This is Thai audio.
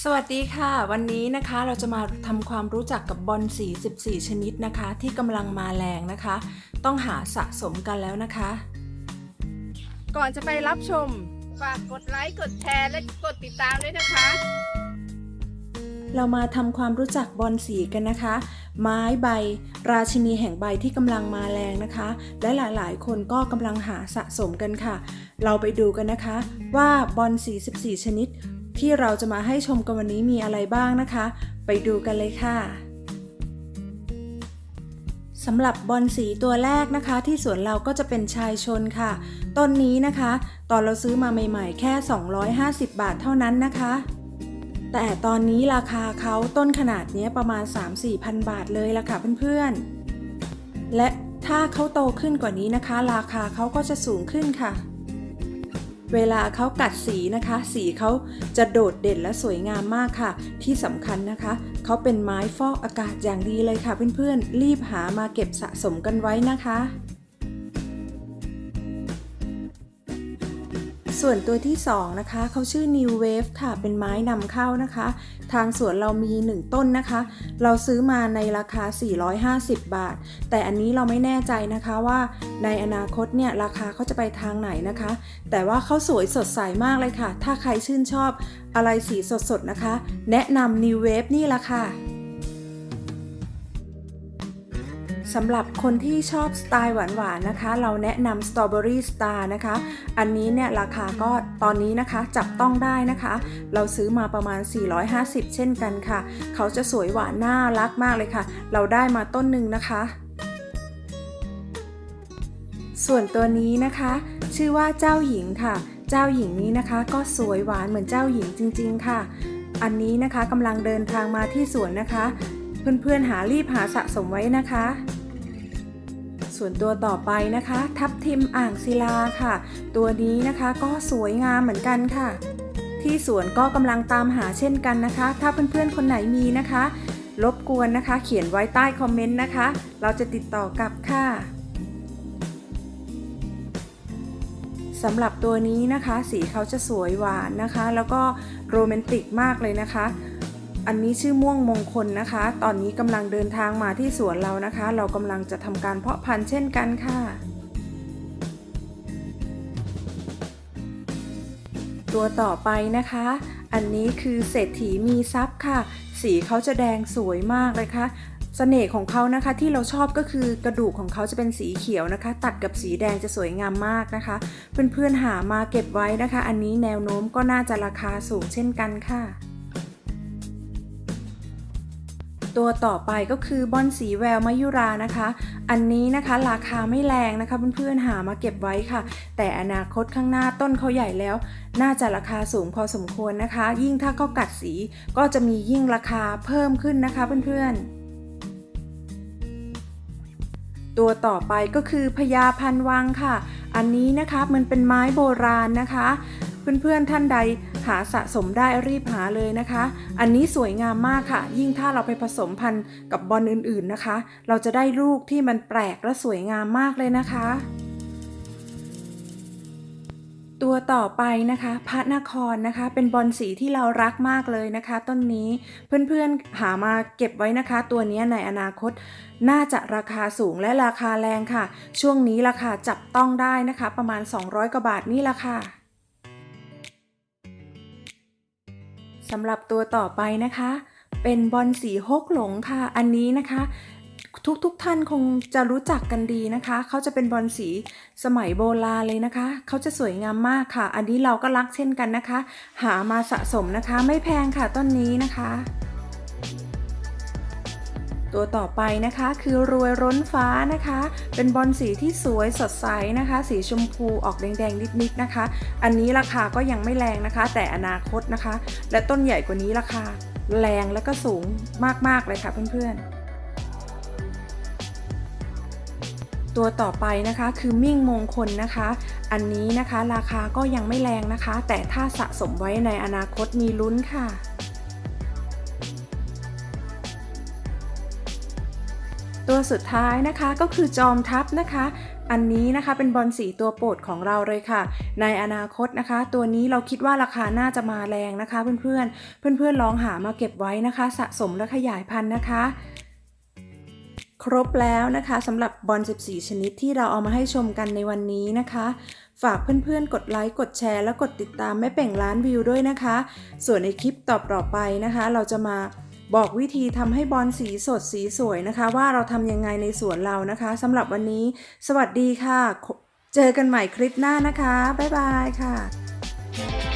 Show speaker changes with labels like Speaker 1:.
Speaker 1: สวัสดีค่ะ วันนี้นะคะเราจะมาทำความรู้จักกับบอลสี 14 ชนิดนะคะ ที่กำลังมาแรงนะคะ ต้องหาสะสมกันแล้วนะคะ
Speaker 2: ก่อนจะไปรับชม ฝากกดไลค์กดแชร์และกดติดตามด้วยนะคะ
Speaker 1: เรามาทำความรู้จักบอลสีกันนะคะ ไม้ใบ ราชินีแห่งใบที่กำลังมาแรงนะคะ และหลายๆ คนก็กำลังหาสะสมกันค่ะ เราไปดูกันนะคะ ว่าบอลสี 14 ชนิด ที่เราจะมาให้ชมกันวันนี้มีอะไรบ้างนะคะ ไปดูกันเลยค่ะสำหรับบอลสีตัวแรกนะคะ ที่สวนเราก็จะเป็นชายชนค่ะ ต้นนี้นะคะ ตอนเราซื้อมาใหม่ๆ แค่ 250 บาทเท่านั้นนะคะ แต่ตอนนี้ราคาเขาต้นขนาดนี้ประมาณ 3-4พันบาทเลยละค่ะเพื่อนๆ และถ้าเขาโตขึ้นกว่านี้นะคะ ราคาเขาก็จะสูงขึ้นค่ะ เวลาเขากัดสีนะคะ สีเขาจะโดดเด่นและสวยงามมากค่ะ ที่สำคัญนะคะ เขาเป็นไม้ฟอกอากาศอย่างดีเลยค่ะเพื่อนๆ รีบหามาเก็บสะสมกันไว้นะคะ ส่วนตัวที่ 2 นะคะเขาชื่อ New Wave ค่ะ เป็นไม้นำเข้านะคะ ทางสวนเรามี 1 ต้นนะคะ เราซื้อมาในราคา 450 บาท แต่อันนี้เราไม่แน่ใจนะคะว่าในอนาคตเนี่ยราคาเขาจะไปทางไหนนะคะ แต่ว่าเขาสวยสดใสมากเลยค่ะ ถ้าใครชื่นชอบอะไรสีสดๆนะคะ แนะนำ New Wave นี่ละค่ะ สำหรับคนที่ชอบสไตล์หวานๆนะคะ เราแนะนำ Strawberry Star นะคะ อันนี้เนี่ยราคาก็ตอนนี้นะคะจับต้องได้นะคะ เราซื้อมาประมาณ 450 เช่นกันค่ะ เขาจะสวยหวานน่ารักมากเลยค่ะ เราได้มาต้นหนึ่งนะคะส่วนตัวนี้นะคะ ชื่อว่าเจ้าหญิงค่ะ เจ้าหญิงนี้นะคะ ก็สวยหวานเหมือนเจ้าหญิงจริง ๆ ค่ะ อันนี้นะคะกำลังเดินทางมาที่สวนนะคะ เพื่อนๆหารีบหาสะสมไว้นะคะ ส่วนตัวต่อไปนะคะ ทับทิมอ่างศิลาค่ะ ตัวนี้นะคะก็สวยงามเหมือนกันค่ะ ที่สวนก็กำลังตามหาเช่นกันนะคะ ถ้าเพื่อนๆคนไหนมีนะคะ รบกวนนะคะ เขียนไว้ใต้คอมเมนต์นะคะ เราจะติดต่อกลับค่ะสำหรับตัวนี้นะคะ สีเขาจะสวยหวานนะคะ แล้วก็โรแมนติกมากเลยนะคะ อันนี้ชื่อม่วงมงคลนะคะ ตอนนี้กำลังเดินทางมาที่สวนเรานะคะ เรากำลังจะทำการเพาะพันธุ์เช่นกันค่ะ ตัวต่อไปนะคะ อันนี้คือเศรษฐีมีทรัพย์ค่ะ สีเขาจะแดงสวยมากเลยค่ะเสน่ห์ของเขานะคะที่เราชอบก็คือกระดูกของเขาจะเป็นสีเขียวนะคะ ตัดกับสีแดงจะสวยงามมากนะคะเพื่อนๆหามาเก็บไว้นะคะ อันนี้แนวโน้มก็น่าจะราคาสูงเช่นกันค่ะ ตัวต่อไปก็คือบอนสีแววมายุรานะคะ อันนี้นะคะราคาไม่แรงนะคะเพื่อนๆหามาเก็บไว้ค่ะ แต่อนาคตข้างหน้าต้นเขาใหญ่แล้ว น่าจะราคาสูงพอสมควรนะคะ ยิ่งถ้าเขากัดสีก็จะมียิ่งราคาเพิ่มขึ้นนะคะเพื่อนๆตัวต่อไปก็คือพญาพันวังค่ะ อันนี้นะคะมันเป็นไม้โบราณนะคะ เพื่อนๆท่านใดหาสะสมได้รีบหาเลยนะคะ อันนี้สวยงามมากค่ะ ยิ่งถ้าเราไปผสมพันธุ์กับบอลอื่นๆนะคะ เราจะได้ลูกที่มันแปลกและสวยงามมากเลยนะคะ ตัวต่อไปนะคะ พระนครนะคะ เป็นบอลสีที่เรารักมากเลยนะคะ ต้นนี้เพื่อนๆหามาเก็บไว้นะคะ ตัวนี้ในอนาคตน่าจะราคาสูงและราคาแรงค่ะ ช่วงนี้ราคาจับต้องได้นะคะ ประมาณ 200กว่าบาทนี่ละค่ะ สำหรับตัวต่อไปนะคะ เป็นบอลสีฮกหลงค่ะ อันนี้นะคะ ทุกๆทท่านคงจะรู้จักกันดีนะคะ เขาจะเป็นบอลสีสมัยโบราณเลยนะคะ เขาจะสวยงามมากค่ะ อันนี้เราก็รักเช่นกันนะคะ หามาสะสมนะคะ ไม่แพงค่ะต้นนี้นะคะ ตัวต่อไปนะคะคือรวยร้นฟ้านะคะ เป็นบอลสีที่สวยสดใสนะคะ สีชมพูออกแดงๆนิดๆนะคะ อันนี้ราคาก็ยังไม่แรงนะคะ แต่อนาคตนะคะ และต้นใหญ่กว่านี้ราคาแรงและก็สูงมากๆเลยค่ะเพื่อนๆตัวต่อไปนะคะคือมิ่งมงคลนะคะ อันนี้นะคะราคาก็ยังไม่แรงนะคะ แต่ถ้าสะสมไว้ในอนาคตมีลุ้นค่ะ ตัวสุดท้ายนะคะก็คือจอมทัพนะคะ อันนี้นะคะเป็นบอลสีตัวโปรดของเราเลยค่ะ ในอนาคตนะคะ ตัวนี้เราคิดว่าราคาน่าจะมาแรงนะคะ เพื่อนๆ เพื่อนๆลองหามาเก็บไว้นะคะ สะสมและขยายพันธุ์นะคะครบแล้วนะคะสำหรับบอล 14 ชนิดที่เราเอามาให้ชมกันในวันนี้นะคะ ฝากเพื่อนๆ กดไลค์กดแชร์ และกดติดตามแม่เป่งล้านวิวด้วยนะคะ ส่วนในคลิปต่อๆไปนะคะ เราจะมา บอกวิธีทำให้บอลสีสดสีสวยนะคะ ว่าเราทำยังไงในสวนเรานะคะสำหรับวันนี้ สวัสดีค่ะ เจอกันใหม่คลิปหน้านะคะ บ๊ายบายค่ะ